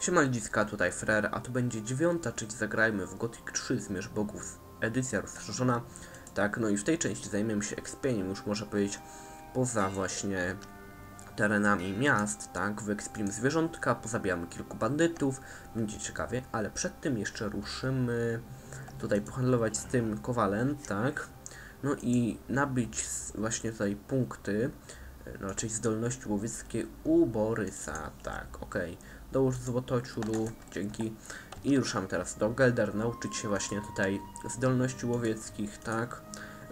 Siema ludziska, tutaj Frer, a to będzie dziewiąta część Zagrajmy w Gothic 3 Zmierz Bogów, edycja rozszerzona. Tak, no i w tej części zajmiemy się expieniem, już można powiedzieć, poza właśnie terenami miast, tak, wyekspimy zwierzątka, pozabijamy kilku bandytów, będzie ciekawie, ale przed tym jeszcze ruszymy tutaj pohandlować z tym kowalem, tak, no i nabyć właśnie tutaj punkty, no raczej zdolności łowieckie u Borysa, tak, okej. Dołóż złotociulu, dzięki. I ruszamy teraz do Gelder, nauczyć się właśnie tutaj zdolności łowieckich, tak,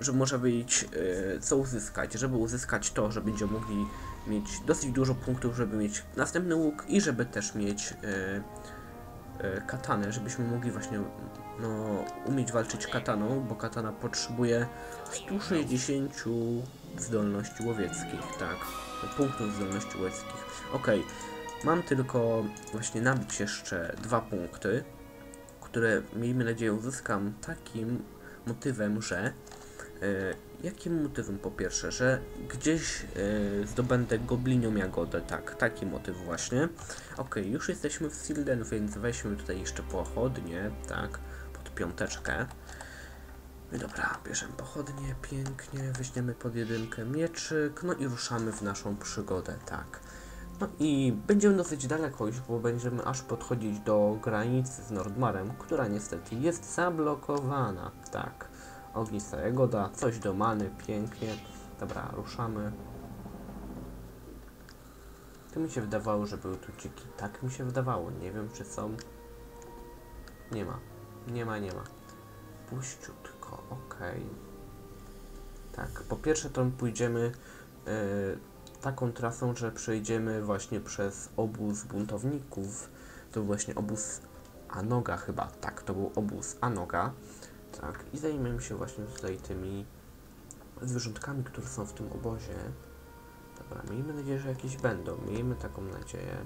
że może być e, co uzyskać, żeby uzyskać to, że będziemy mogli mieć dosyć dużo punktów, żeby mieć następny łuk i żeby też mieć e, e, katanę, żebyśmy mogli właśnie no, umieć walczyć kataną, bo katana potrzebuje 160 zdolności łowieckich, tak, punktów zdolności łowieckich. Okej, mam tylko właśnie nabić jeszcze dwa punkty, które miejmy nadzieję uzyskam takim motywem, że e, jakim motywem po pierwsze, że gdzieś e, zdobędę goblinią jagodę, tak, taki motyw właśnie. Okej, już jesteśmy w Silden, więc weźmy tutaj jeszcze pochodnie, tak, pod piąteczkę. No dobra, bierzemy pochodnie, pięknie, weźmiemy pod jedynkę mieczyk, no i ruszamy w naszą przygodę, tak. No i będziemy dosyć daleko już, bo będziemy aż podchodzić do granicy z Nordmarem, która niestety jest zablokowana, tak. Ognista jagoda, coś do many, pięknie. Dobra, ruszamy. To mi się wydawało, że były tu dziki. Tak mi się wydawało. Nie wiem, czy są. Nie ma. Nie ma, nie ma. Puściutko, okej. Tak, po pierwsze to pójdziemy e, taką trasą, że przejdziemy właśnie przez obóz buntowników. To był właśnie obóz Anoga chyba. Tak, to był obóz Anoga. Tak, i zajmiemy się właśnie tutaj tymi zwierzątkami, które są w tym obozie. Dobra, miejmy nadzieję, że jakieś będą. Miejmy taką nadzieję.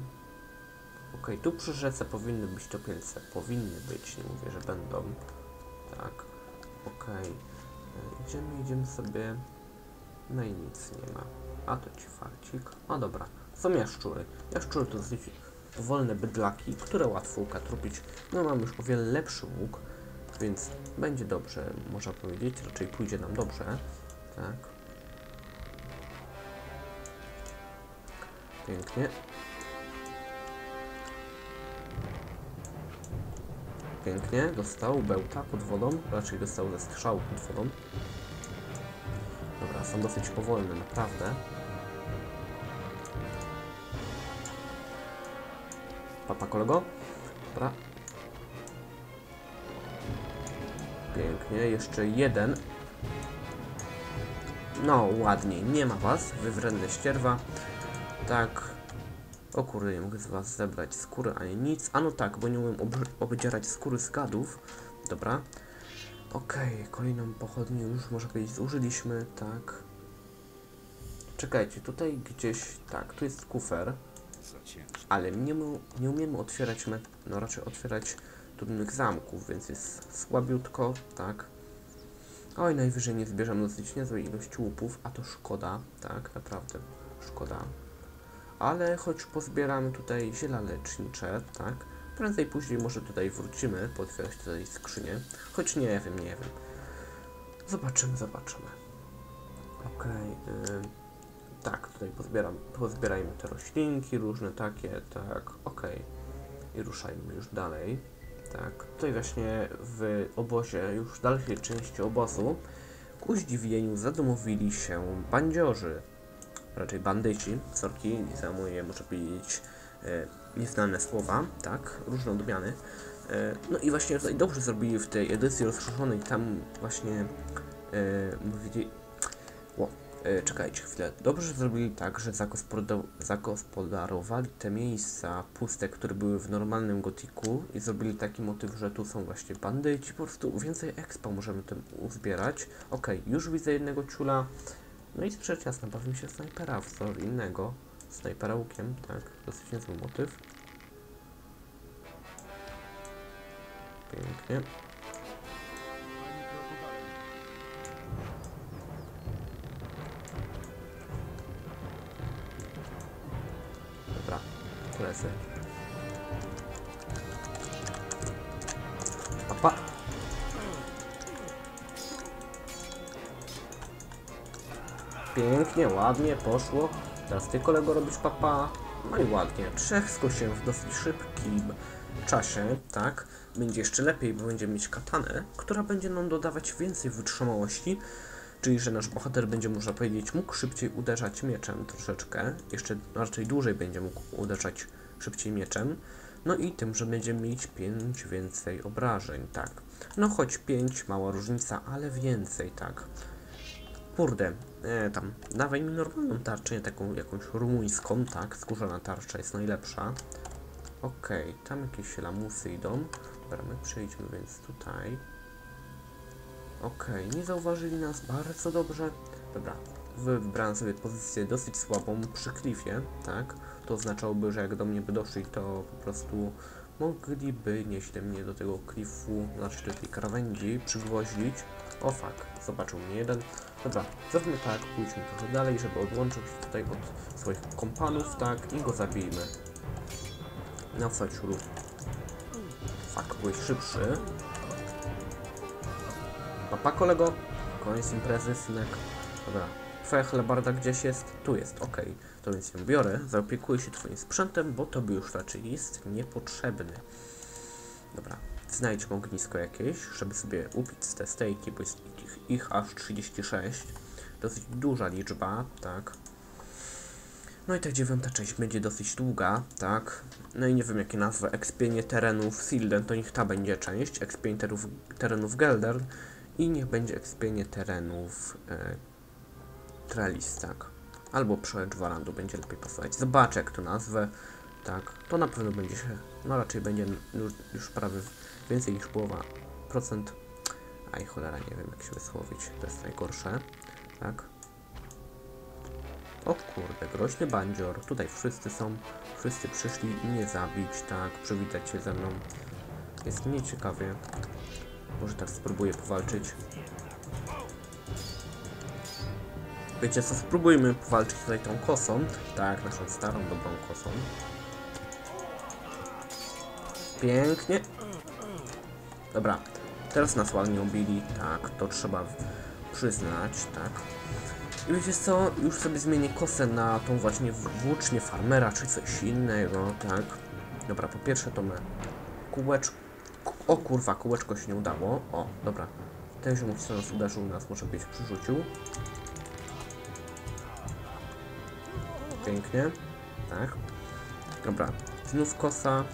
Okej, tu przy rzece powinny być topielce. Powinny być, nie mówię, że będą. Tak, okej. E, Idziemy, idziemy sobie. No i nic nie ma. A to ci farcik. No dobra, są jaszczury. Jaszczury to dosyć powolne bydlaki, które łatwo ukatrupić. No mam już o wiele lepszy łuk, więc będzie dobrze, można powiedzieć. Raczej pójdzie nam dobrze. Tak. Pięknie. Pięknie, dostał bełta pod wodą, raczej dostał ze strzału pod wodą. Dobra, są dosyć powolne, naprawdę. Kolego. Dobra. Pięknie, jeszcze jeden. No, ładnie, nie ma was, wywrenne ścierwa. Tak. O kurde, nie mogę z was zebrać skóry ani nic. A no tak, bo nie umiem ob obdzierać skóry z gadów. Dobra. Okej, kolejną pochodnię już można powiedzieć zużyliśmy, tak. Czekajcie, tutaj gdzieś, tak, tu jest kufer, ale nie, nie umiemy otwierać, met- no raczej otwierać trudnych zamków, więc jest słabiutko, tak. Oj, najwyżej nie zbierzemy dosyć niezłej ilości łupów, a to szkoda, tak, naprawdę, szkoda. Ale choć pozbieramy tutaj ziela lecznicze, tak, prędzej później może tutaj wrócimy, potwierać tutaj skrzynię, choć nie wiem, nie wiem. Zobaczymy, zobaczymy. Okej, y, tak, tutaj pozbieram, pozbierajmy te roślinki, różne takie, tak, okej. I ruszajmy już dalej. Tak, tutaj właśnie w obozie, już w dalszej części obozu, ku zdziwieniu zadomowili się bandziorzy, raczej bandyci, sorki, za moje, może powiedzieć, e, nieznane słowa, tak, różne odmiany. E, no i właśnie tutaj dobrze zrobili w tej edycji rozszerzonej, tam właśnie e, mówili, e, czekajcie chwilę, dobrze zrobili tak, że zagospodar zagospodarowali te miejsca puste, które były w normalnym gotiku i zrobili taki motyw, że tu są właśnie bandyci, po prostu więcej expa możemy tym uzbierać. Okej, już widzę jednego ciula, no i sprzecz jasna, bawi mi się snajpera, wzór innego, snajpera łukiem, tak, dosyć niezły motyw. Pięknie. Lecę. Papa. Pięknie, ładnie, poszło. Teraz ty kolego robisz papa. No i ładnie. Wszystko się w dosyć szybkim czasie, tak? Będzie jeszcze lepiej, bo będziemy mieć katanę, która będzie nam dodawać więcej wytrzymałości. Czyli, że nasz bohater będzie, można powiedzieć, mógł szybciej uderzać mieczem troszeczkę. Jeszcze raczej dłużej będzie mógł uderzać szybciej mieczem. No i tym, że będziemy mieć 5 więcej obrażeń, tak. No choć 5, mała różnica, ale więcej, tak. Kurde, e, tam, dawaj mi normalną tarczę, nie taką jakąś rumuńską, tak, skórzana tarcza jest najlepsza. Okej, tam jakieś lamusy idą. Dobra, my przejdźmy więc tutaj. Okej, nie zauważyli nas bardzo dobrze. Dobra, wybrałem sobie pozycję dosyć słabą przy klifie, tak? To oznaczałoby, że jak do mnie by doszli, to po prostu mogliby nieźle mnie do tego klifu, znaczy do tej krawędzi przygwoździć. O fuck, zobaczył mnie jeden. Dobra, zróbmy tak, pójdźmy trochę dalej, żeby odłączył się tutaj od swoich kompanów, tak? I go zabijmy. Chodź, rób. Fuck, byłeś szybszy. Papa kolego, koniec imprezy, synek. Dobra, twoja chlebarda gdzieś jest? Tu jest, okej. To więc ją biorę, zaopiekuję się twoim sprzętem, bo to by już raczej jest niepotrzebny. Dobra, znajdźmy ognisko jakieś, żeby sobie upiec te stejki, bo jest ich, ich aż 36. Dosyć duża liczba, tak. No i ta dziewiąta część będzie dosyć długa, tak. No i nie wiem jakie nazwę, ekspienie terenów Silden, to niech ta będzie część, ekspienie terenów, terenów Geldern i niech będzie ekspienie terenów e, Trellis, tak. Albo przełęcz Warandu będzie lepiej pasować. Zobaczę jak to nazwę, tak. To na pewno będzie się, no raczej będzie już, już prawie więcej niż połowa procent. Aj cholera, nie wiem jak się wysłowić, to jest najgorsze, tak. O kurde, groźny bandzior. Tutaj wszyscy są. Wszyscy przyszli mnie zabić, tak, przywitać się ze mną. Jest nieciekawie. Może tak spróbuję powalczyć. Wiecie co, spróbujmy powalczyć tutaj tą kosą. Tak, naszą starą, dobrą kosą. Pięknie. Dobra, teraz nas ładnie ubili. Tak, to trzeba przyznać, tak. I wiecie co, już sobie zmienię kosę na tą właśnie włócznię farmera, czy coś innego, tak. Dobra, po pierwsze to my kółeczko, o kurwa, kółeczko się nie udało, o, dobra. Ten ziom, co nas uderzył, nas może być przyrzucił. Pięknie, tak. Dobra, znów kosa.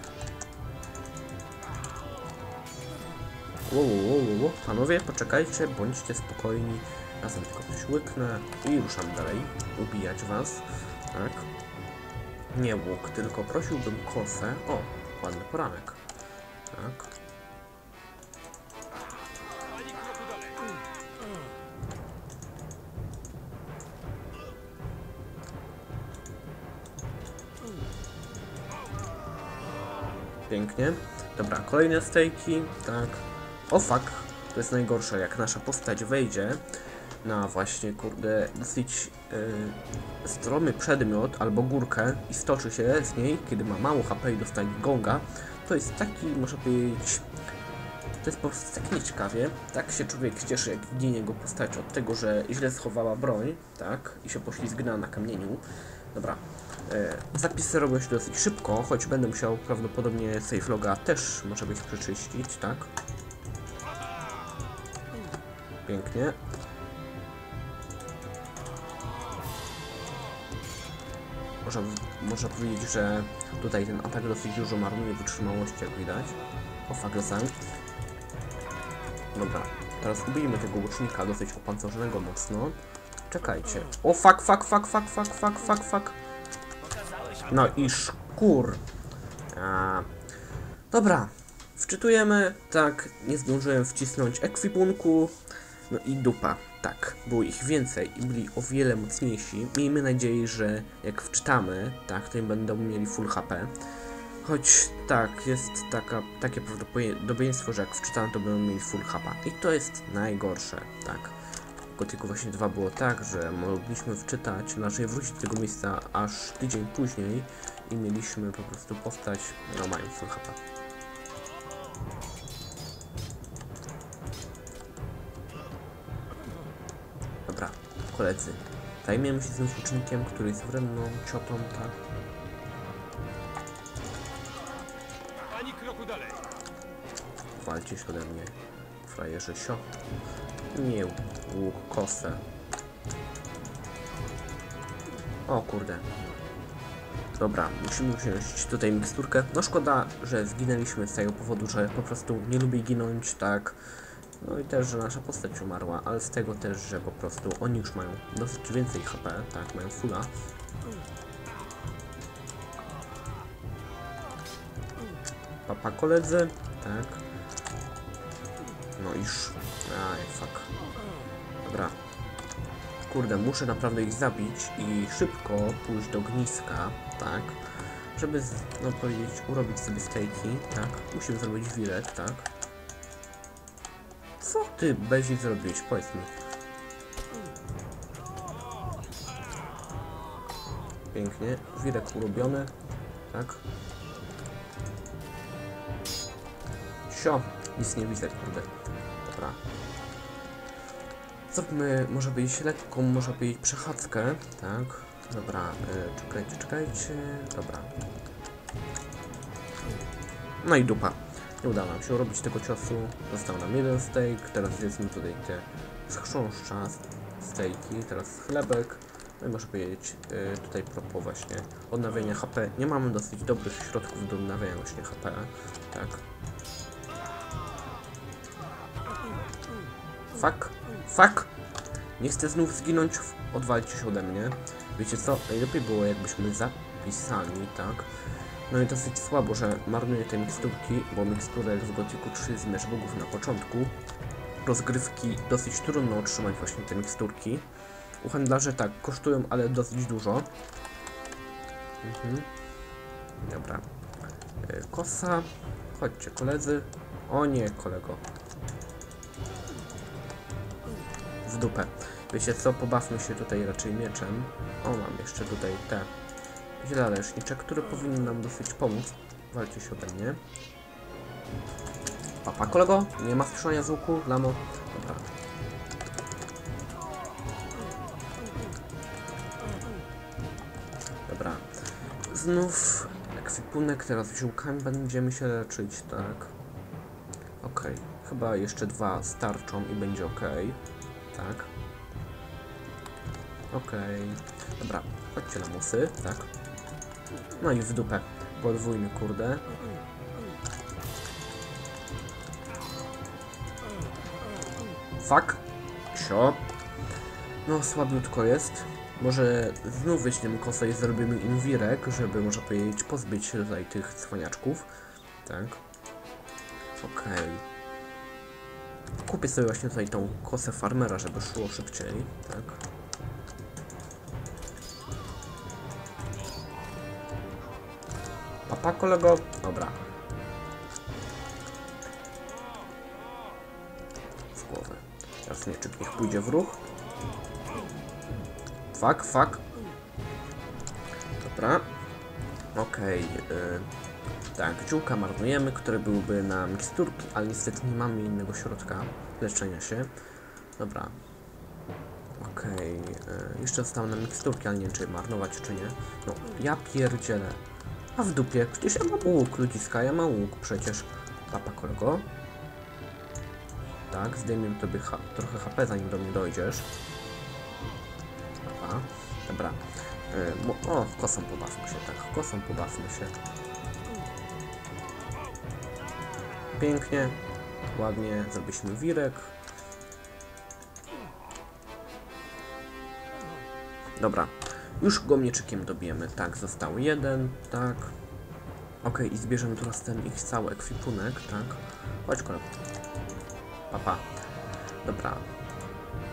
Wow, wow, wow. Panowie, poczekajcie, bądźcie spokojni. Ja sobie tylko coś łyknę i ruszam dalej. Ubijać was. Tak. Nie łuk, tylko prosiłbym kosę. O, ładny poranek. Tak. Pięknie. Dobra, kolejne stejki. Tak. O fuck. To jest najgorsze, jak nasza postać wejdzie na właśnie, kurde, dosyć yy, stromy przedmiot albo górkę i stoczy się z niej, kiedy ma mało HP i dostanie gonga, to jest taki, można powiedzieć, to jest po prostu tak nieciekawie. Tak się człowiek cieszy, jak ginie jego postać od tego, że źle schowała broń, tak, i się poślizgnęła na kamieniu. Dobra, yy, zapisy robią się dosyć szybko, choć będę musiał prawdopodobnie save loga też może być przeczyścić, tak. Pięknie. Można, można powiedzieć, że tutaj ten atak dosyć dużo marnuje wytrzymałości, jak widać. O sam. Dobra, teraz ubijmy tego łucznika dosyć opancerzonego mocno. Czekajcie. O fuck, fuck, fuck, fuck, fuck, fuck, fuck, fuck. No i szkur. A. Dobra, wczytujemy. Tak, nie zdążyłem wcisnąć ekwipunku. No i dupa, tak, było ich więcej i byli o wiele mocniejsi. Miejmy nadzieję, że jak wczytamy, tak, to nie będą mieli full HP. Choć tak, jest taka, takie prawdopodobieństwo, że jak wczytamy, to będą mieli full HP. I to jest najgorsze, tak. Gotiku właśnie 2 było tak, że mogliśmy wczytać, znaczy wrócić do tego miejsca aż tydzień później i mieliśmy po prostu postać, no mając full HP. Dobra, koledzy, zajmiemy się tym uczynkiem, który jest wredną ciotą, tak? Ani kroku dalej! Walczysz ode mnie, frajerze sio. Nie łuk, kosę. O kurde. Dobra, musimy wziąć tutaj miksturkę. No szkoda, że zginęliśmy z tego powodu, że po prostu nie lubię ginąć, tak. No i też, że nasza postać umarła, ale z tego też, że po prostu oni już mają dosyć więcej HP, tak, mają fulla. Papa koledzy, tak. No iż. Aj, fuck. Dobra. Kurde, muszę naprawdę ich zabić i szybko pójść do gniska, tak. Żeby, no powiedzieć, urobić sobie stejki, tak. Musimy zrobić wirek, tak. Co ty, Bezi, zrobiłeś? Powiedz mi. Pięknie. Wirek urobiony, tak. Sio, nic nie widzę, kurde. Zróbmy, może być lekką, może być przechadzkę, tak? Dobra, y, czekajcie, czekajcie, dobra. No i dupa. Nie udało nam się urobić tego ciosu. Został nam jeden steak, teraz zjedzmy tutaj te z chrząszcza stejki, teraz chlebek. No i może powiedzieć, y, tutaj propos właśnie odnawiania HP. Nie mamy dosyć dobrych środków do odnawiania właśnie HP, tak? Fuck, fuck! Nie chcę znów zginąć, odwalcie się ode mnie. Wiecie co, najlepiej było jakbyśmy zapisali, tak? No i dosyć słabo, że marnuję te miksturki, bo miksturek z Gotiku 3 Zmierz Bogów na początku rozgrywki dosyć trudno otrzymać właśnie te miksturki. U handlarzy tak, kosztują, ale dosyć dużo. Mhm. Dobra. Y, Kosa. Chodźcie koledzy. O nie, kolego. W dupę. Wiecie co, pobawmy się tutaj raczej mieczem. O, mam jeszcze tutaj te zielalecznicze, które powinny nam dosyć pomóc. Walcie się ode mnie. Papa, kolego, nie ma słyszenia z łuku, lamo. Dobra. Dobra. Znów ekwipunek, teraz ziółkami będziemy się leczyć, tak. Okej, chyba jeszcze dwa starczą i będzie ok. Tak. Okej. Dobra, chodźcie lamusy, tak. No i w dupę. Podwójny, kurde. Fuck. Sio. No, słabiutko jest. Może znów weźmiemy kosę i zrobimy im wirek, żeby, można powiedzieć, pozbyć się tutaj tych cwaniaczków. Tak. Okej. Kupię sobie właśnie tutaj tą kosę farmera, żeby szło szybciej, tak. Papa kolego? Dobra. W głowę. Teraz mieczyk niech pójdzie w ruch. Fuck, fuck. Dobra. Okej. y, tak, ziółka marnujemy, które byłyby na miksturki, ale niestety nie mamy innego środka leczenia się. Dobra. Okej. y, jeszcze zostały nam miksturki, ale nie wiem czy marnować czy nie. No, ja pierdzielę. A w dupie, przecież ja mam łuk, ludziska, ja mam łuk przecież. Papa kolego. Tak, zdejmiem tobie ha trochę HP, zanim do mnie dojdziesz. Dobra. Y, bo, o, kosą pobawmy się, tak, kosą pobawmy się. Pięknie, ładnie, zrobiliśmy wirek. Dobra, już go mieczykiem dobijemy. Tak, został jeden, tak. Ok, i zbierzemy teraz ten ich cały ekwipunek, tak. Chodź kolego. Papa. Dobra.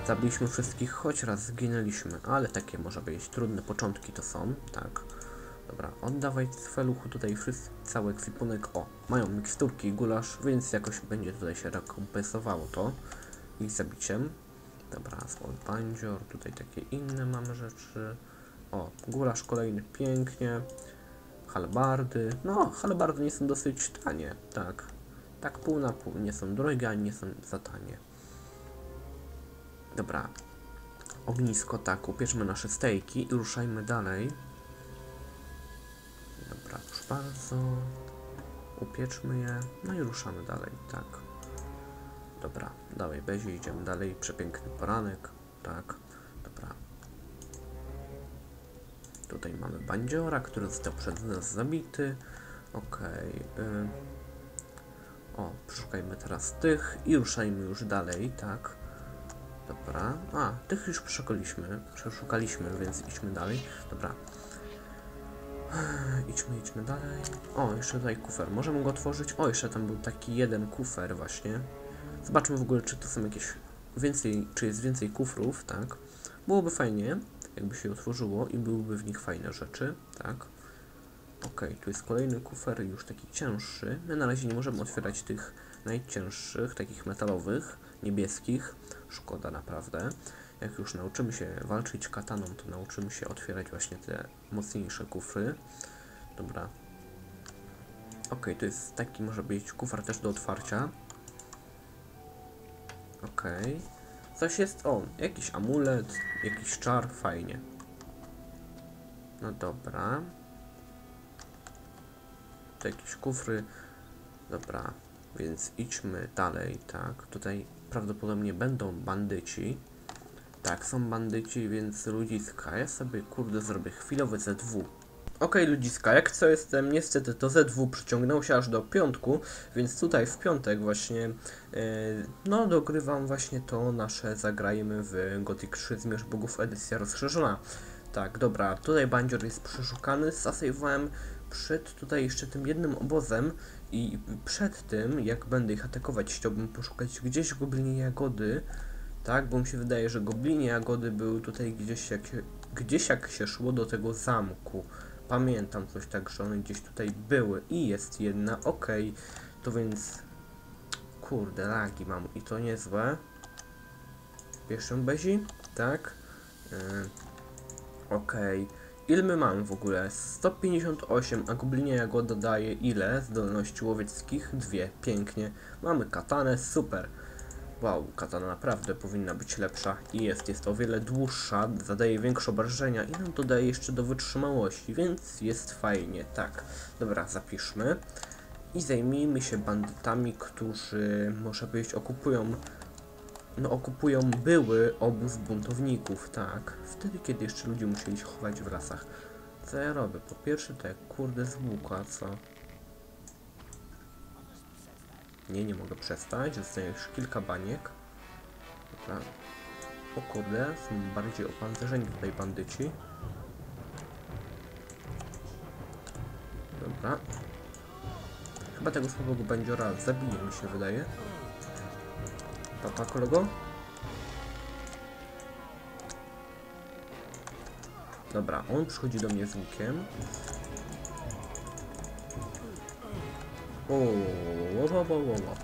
Zabiliśmy wszystkich, choć raz zginęliśmy, ale takie może być trudne początki to są, tak. Dobra, oddawaj Sfeluchu tutaj wszyscy, cały ekwipunek. O, mają miksturki i gulasz, więc jakoś będzie tutaj się rekompensowało to ich zabiciem. Dobra, small bandzior, tutaj takie inne mamy rzeczy. O, gulasz kolejny, pięknie. Halbardy, no, halbardy nie są dosyć tanie, tak. Tak pół na pół, nie są drogie, ani nie są za tanie. Dobra. ognisko, tak, upieczmy nasze stejki i ruszajmy dalej. Bardzo. Upieczmy je, no i ruszamy dalej, tak. Dobra, dalej, Bezie, idziemy dalej. Przepiękny poranek, tak, dobra. Tutaj mamy bandziora, który został przez nas zabity. Okej. y. O, przeszukajmy teraz tych i ruszajmy już dalej, tak. Dobra. A, tych już przeszukaliśmy, przeszukaliśmy, więc idźmy dalej. Dobra. Idźmy, idźmy dalej. O, jeszcze tutaj kufer. Możemy go otworzyć. O, jeszcze tam był taki jeden kufer właśnie. Zobaczmy w ogóle, czy to są jakieś więcej, czy jest więcej kufrów, tak. Byłoby fajnie, jakby się otworzyło i byłyby w nich fajne rzeczy, tak. Okej, tu jest kolejny kufer, już taki cięższy. My na razie nie możemy otwierać tych najcięższych, takich metalowych, niebieskich. Szkoda naprawdę. Jak już nauczymy się walczyć kataną, to nauczymy się otwierać właśnie te mocniejsze kufry. Dobra. Okej, to jest taki, może być kufer też do otwarcia. Okej. Coś jest, o, jakiś amulet, jakiś czar, fajnie. No dobra. Tu jakieś kufry. Dobra, więc idźmy dalej, tak. Tutaj prawdopodobnie będą bandyci. Tak, są bandyci, więc ludziska. Ja sobie, kurde, zrobię chwilowy ZW. Okej, ludziska, jak co jestem, niestety to ZW przyciągnęło się aż do piątku, więc tutaj w piątek właśnie, e, no dogrywam właśnie to nasze zagrajmy w Gothic 3 Zmierzch Bogów edycja rozszerzona. Tak, dobra, tutaj bandzior jest przeszukany, zasejwowałem przed tutaj jeszcze tym jednym obozem i przed tym, jak będę ich atakować, chciałbym poszukać gdzieś goblinie jagody, tak, bo mi się wydaje, że goblinie jagody były tutaj gdzieś jak, się- gdzieś jak się szło do tego zamku. Pamiętam coś tak, że one gdzieś tutaj były i jest jedna, okej, to więc kurde, lagi mam i to niezłe. Pierwszą bezi, tak, yy, okej. Ile my mamy w ogóle? 158, a goblinia jagoda daje ile? Zdolności łowieckich? Dwie. Pięknie. Mamy katanę, super. Wow, katana naprawdę powinna być lepsza i jest, jest o wiele dłuższa, zadaje większe obrażenia i nam dodaje jeszcze do wytrzymałości, więc jest fajnie, tak. Dobra, zapiszmy. I zajmijmy się bandytami, którzy, można powiedzieć, okupują, no okupują były obóz buntowników, tak. Wtedy, kiedy jeszcze ludzie musieli się chować w lasach. Co ja robię? Po pierwsze to jak kurde z łuka, co? Nie, nie mogę przestać. Zostaje już kilka baniek. Dobra. O kurde, są bardziej opancerzeni tutaj bandyci. Dobra. Chyba tego słabego bandziora zabije, mi się wydaje. Papa kolego? Dobra, on przychodzi do mnie z łukiem. O, wo, wo, wo.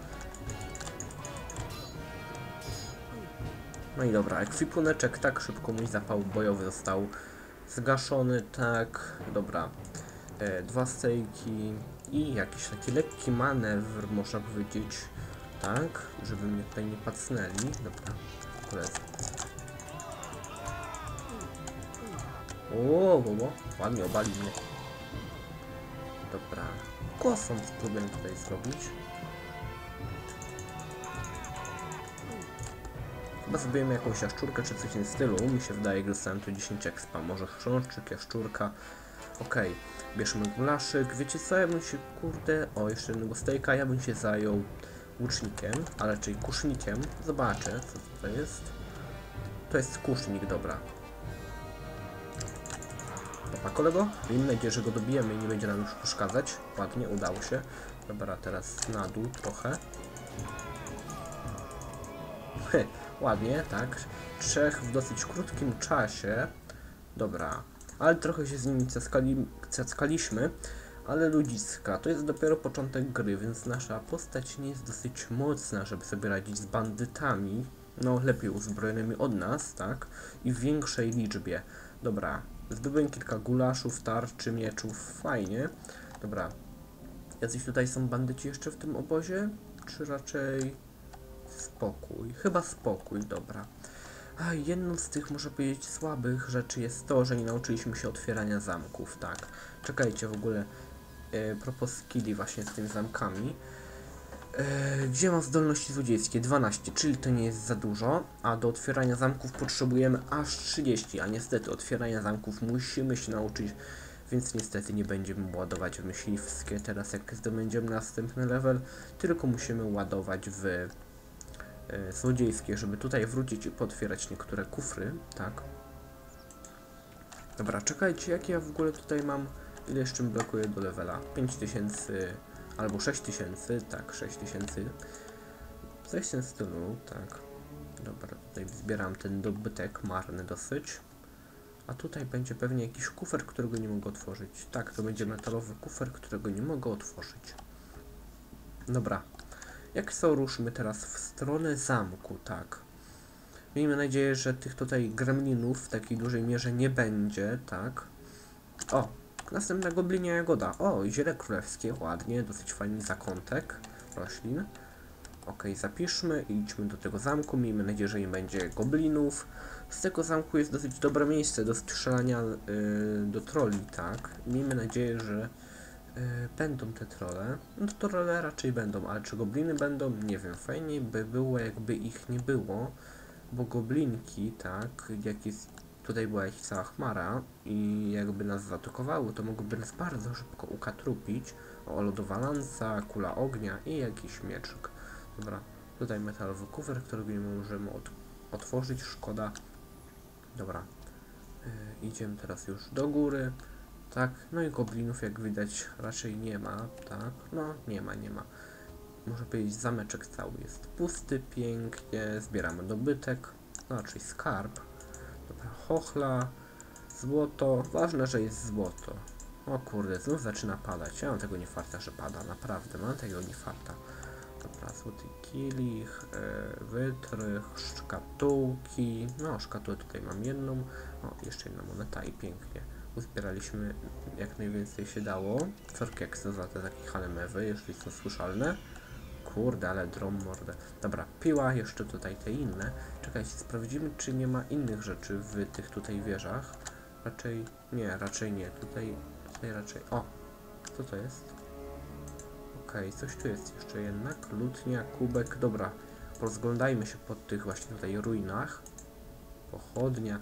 No i dobra, ekwipuneczek tak szybko mój zapał bojowy został zgaszony, tak, dobra. E, dwa stejki i jakiś taki lekki manewr, można powiedzieć, tak, żeby mnie tutaj nie pacnęli. Dobra, koledzy. O, wo, wo, ładnie obali mnie. Dobra, kosą spróbuję tutaj zrobić. Chyba zrobimy jakąś jaszczurkę czy coś w tym stylu. Mi się wydaje, że dostałem tu 10 expa. Może chrząszczyk, jaszczurka. Okej, bierzemy gulaszyk. Wiecie co, ja bym się, kurde... O, jeszcze jednego stejka. Ja bym się zajął łucznikiem, a raczej kusznikiem. Zobaczę, co to jest. To jest kusznik, dobra. Dobra, kolego. Miejmy nadzieję, że go dobijemy i nie będzie nam już przeszkadzać. Ładnie, udało się. Dobra, teraz na dół trochę. Ładnie, tak. Trzech w dosyć krótkim czasie. Dobra, ale trochę się z nimi cackali, cackaliśmy. Ale ludziska, to jest dopiero początek gry, więc nasza postać nie jest dosyć mocna, żeby sobie radzić z bandytami. No, lepiej uzbrojonymi od nas, tak? I w większej liczbie. Dobra, zdobyłem kilka gulaszów, tarczy, mieczów, fajnie. Dobra, jacyś tutaj są bandyci jeszcze w tym obozie? Czy raczej spokój? Chyba spokój, dobra. A jedną z tych, może powiedzieć, słabych rzeczy jest to, że nie nauczyliśmy się otwierania zamków, tak. Czekajcie w ogóle, e, propos skilli właśnie z tymi zamkami. E, gdzie mam zdolności złodziejskie? 12, czyli to nie jest za dużo, a do otwierania zamków potrzebujemy aż 30, a niestety otwierania zamków musimy się nauczyć, więc niestety nie będziemy ładować w myśliwskie teraz jak zdobędziemy następny level, tylko musimy ładować w e, złodziejskie, żeby tutaj wrócić i potwierać niektóre kufry, tak. Dobra, czekajcie, jakie ja w ogóle tutaj mam, ile jeszcze blokuje do levela? 5000 albo 6000, tak, 6000. Coś w tym stylu, tak. Dobra, tutaj zbieram ten dobytek, marny dosyć. A tutaj będzie pewnie jakiś kufer, którego nie mogę otworzyć. Tak, to będzie metalowy kufer, którego nie mogę otworzyć. Dobra. Jak co, ruszmy teraz w stronę zamku, tak. Miejmy nadzieję, że tych tutaj gremlinów w takiej dużej mierze nie będzie, tak. O, następna goblinia jagoda. O, ziele królewskie, ładnie, dosyć fajny zakątek roślin. Ok, zapiszmy i idźmy do tego zamku. Miejmy nadzieję, że nie będzie goblinów. Z tego zamku jest dosyć dobre miejsce do strzelania y, do troli, tak. Miejmy nadzieję, że y, będą te trole. No to trole raczej będą, ale czy gobliny będą? Nie wiem. Fajnie by było, jakby ich nie było, bo goblinki, tak, jak jest tutaj była jakaś cała chmara i jakby nas zaatakowały, to mogłyby nas bardzo szybko ukatrupić. O, lodowa lanca, kula ognia i jakiś mieczyk. Dobra, tutaj metalowy kufer, nie możemy od otworzyć, szkoda. Dobra, yy, idziemy teraz już do góry. Tak, no i goblinów jak widać raczej nie ma, tak? No, nie ma, nie ma. Może powiedzieć, zameczek cały jest pusty, pięknie, zbieramy dobytek, no raczej skarb. Chochla, złoto, ważne, że jest złoto. O kurde, znów zaczyna padać, ja mam tego nie farta, że pada, naprawdę, mam tego nie farta. Dobra, złoty kilich, e, wytrych, szkatułki. No, szkatułę tutaj mam jedną. O, jeszcze jedna moneta i pięknie. Uzbieraliśmy jak najwięcej się dało. Corkeksy za te takie halemewy, jeśli są słyszalne. Kurde, ale drom mordę. Dobra, piła, jeszcze tutaj te inne. Czekajcie, sprawdzimy, czy nie ma innych rzeczy w tych tutaj wieżach. Raczej, nie, raczej nie. Tutaj, tutaj raczej, o, co to jest? Okej, coś tu jest jeszcze jednak. Lutnia, kubek, dobra. Rozglądajmy się po tych właśnie tutaj ruinach. Pochodnia.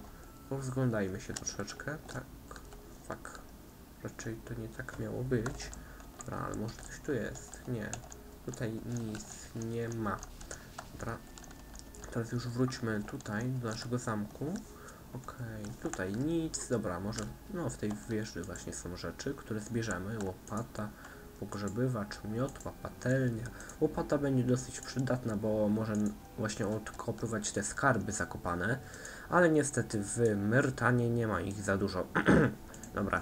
Rozglądajmy się troszeczkę. Tak, fuck. Raczej to nie tak miało być. Dobra, ale może coś tu jest. Nie. Tutaj nic nie ma. Dobra. Teraz już wróćmy tutaj, do naszego zamku. Okej, tutaj nic. Dobra, może no w tej wieży właśnie są rzeczy, które zbierzemy. Łopata, pogrzebywacz, miotła, patelnia. Łopata będzie dosyć przydatna, bo może właśnie odkopywać te skarby zakopane, ale niestety w Myrtanie nie ma ich za dużo. Dobra.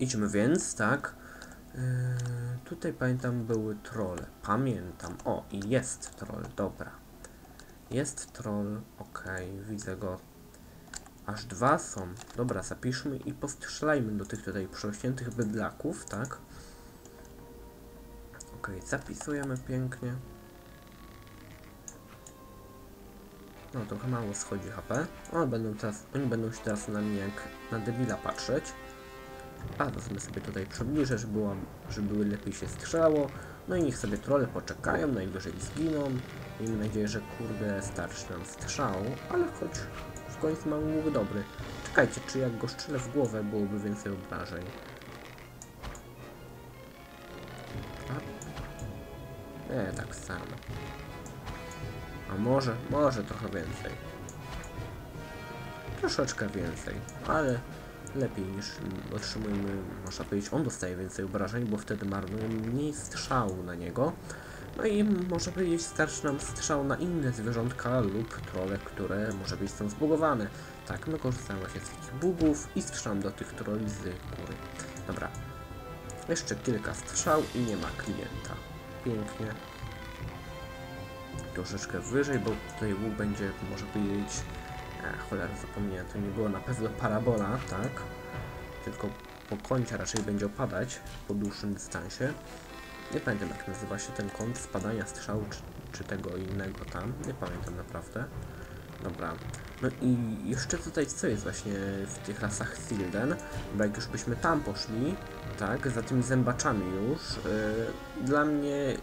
Idźmy więc, tak. Yy, tutaj pamiętam były trolle. Pamiętam. O, i jest troll, dobra. Jest troll, okej, widzę go. Aż dwa są. Dobra, zapiszmy i postrzelajmy do tych tutaj przerośniętych bydlaków, tak? Okej, zapisujemy pięknie. No trochę mało schodzi HP. O, będą teraz, oni będą się teraz na mnie jak na debila patrzeć. A, to sobie tutaj przybliżę, żeby, była, żeby lepiej się strzelało. No i niech sobie trolle poczekają, najwyżej zginą. Miejmy nadzieję, że kurde starczy nam strzał, ale choć w końcu mamy łuk dobry. Czekajcie, czy jak go strzelę w głowę byłoby więcej obrażeń. Nie, tak samo. A może, może trochę więcej. Troszeczkę więcej, ale lepiej niż otrzymujemy, można powiedzieć, on dostaje więcej obrażeń, bo wtedy marnuje mniej strzału na niego. No i może powiedzieć, starczy nam strzał na inne zwierzątka lub trole, które może być są zbugowane. Tak, my korzystamy właśnie z takich bugów i strzelam do tych troli z góry. Dobra. Jeszcze kilka strzał i nie ma klienta. Pięknie. Troszeczkę wyżej, bo tutaj łuk będzie, może powiedzieć, e, cholera, zapomniałem, to nie było na pewno parabola, tak? Tylko po kącie raczej będzie opadać po dłuższym dystansie. Nie pamiętam jak nazywa się ten kąt spadania strzału, czy, czy tego innego tam. Nie pamiętam naprawdę. Dobra. No i jeszcze tutaj co jest właśnie w tych lasach Silden? Bo jak już byśmy tam poszli, tak, za tymi zębaczami już, yy, dla mnie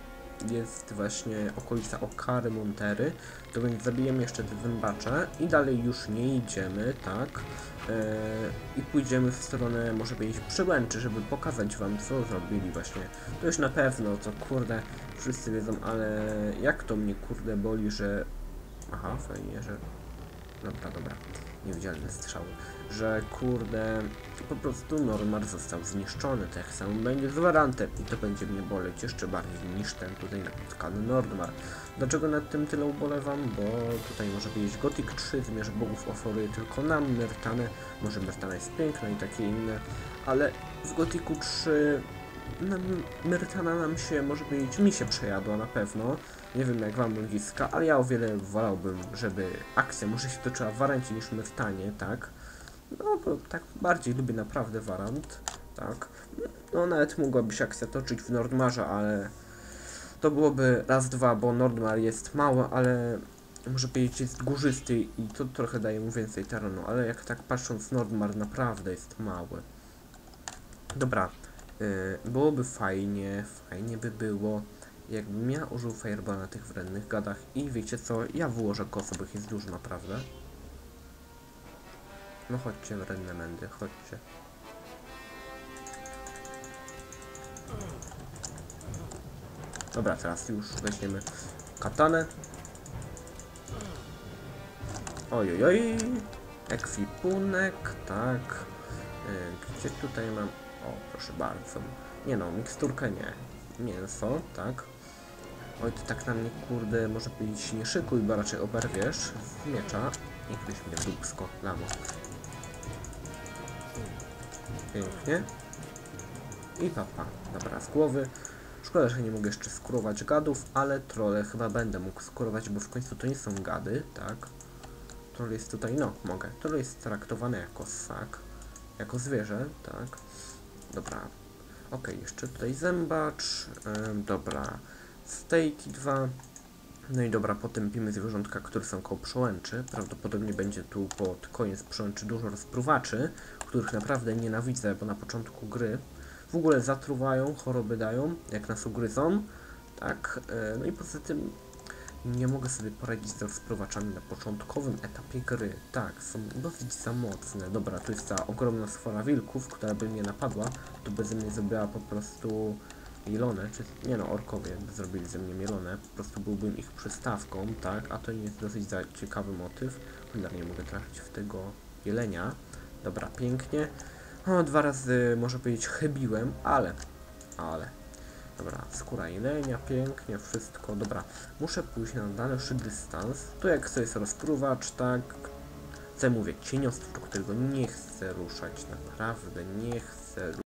jest właśnie okolica Okary Montery, to więc zabijemy jeszcze te zębacze i dalej już nie idziemy, tak, yy, i pójdziemy w stronę, może powiedzieć, Przyłęczy, żeby pokazać wam, co zrobili właśnie. To już na pewno, to kurde, wszyscy wiedzą, ale jak to mnie kurde boli, że... Aha, fajnie, że Dobra, dobra. Niewidzialny strzał. Że kurde, po prostu Normar został zniszczony. Tak samo będzie z Warantem i to będzie mnie boleć jeszcze bardziej niż ten tutaj napotkany Nordmar. Dlaczego nad tym tyle ubolewam? Bo tutaj może być Gothic 3, Zmierz Bogów oferuje tylko nam Myrtanę. Może Myrtana jest piękna i takie inne, ale w Gothicu 3 nam, nam się, może powiedzieć, mi się przejadła na pewno. Nie wiem jak wam ludziska, ale ja o wiele wolałbym, żeby akcja może się toczyła w Warancie niż Myrtanie, tak? No tak bardziej lubię naprawdę Warant, tak? No nawet mogłaby się akcja toczyć w Nordmarze, ale to byłoby raz, dwa, bo Nordmar jest mały, ale może powiedzieć jest górzysty i to trochę daje mu więcej terenu, ale jak tak patrząc Nordmar naprawdę jest mały. Dobra, yy, byłoby fajnie, fajnie by było, jakbym ja użył Fireball na tych wrednych gadach i wiecie co, ja wyłożę kosę, bo ich jest dużo naprawdę. No chodźcie wredne mędy, chodźcie. Dobra, teraz już weźmiemy katanę. Oj, oj, oj. Ekwipunek, tak. Y, Gdzie tutaj mam... O, proszę bardzo. Nie no, miksturkę nie. Mięso, tak. Oj, ty tak na mnie, kurde, może powiedzieć nie szykuj, bo raczej oberwiesz z miecza. I ktoś mnie dubsko, lamo. Pięknie. I papa. Dobra, z głowy. Szkoda, że nie mogę jeszcze skurować gadów, ale trole chyba będę mógł skurować, bo w końcu to nie są gady, tak? Troll jest tutaj, no, mogę. Troll jest traktowany jako ssak, jako zwierzę, tak? Dobra. Ok, jeszcze tutaj zębacz, ym, dobra. Stejki dwa. No i dobra, potępimy zwierzątka, które są koło przełęczy. Prawdopodobnie będzie tu pod koniec przełęczy dużo rozpruwaczy, których naprawdę nienawidzę, bo na początku gry w ogóle zatruwają, choroby dają, jak nas ugryzą. Tak, e, no i poza tym nie mogę sobie poradzić z rozpruwaczami na początkowym etapie gry. Tak, są dosyć za mocne. Dobra, tu jest ta ogromna sfora wilków, która by mnie napadła, to by ze mnie zrobiła po prostu mielone, czy nie no, orkowie by zrobili ze mnie mielone, po prostu byłbym ich przystawką, tak, a to jest dosyć ciekawy motyw. Cholera, nie mogę trafić w tego jelenia. Dobra, pięknie. O, dwa razy, może powiedzieć, chybiłem, ale, ale. Dobra, skóra jelenia, pięknie, wszystko, dobra. Muszę pójść na dalszy dystans. Tu jak to jest rozpruwacz, tak. Ja mówię, cieniostwo, którego nie chcę ruszać, naprawdę nie chcę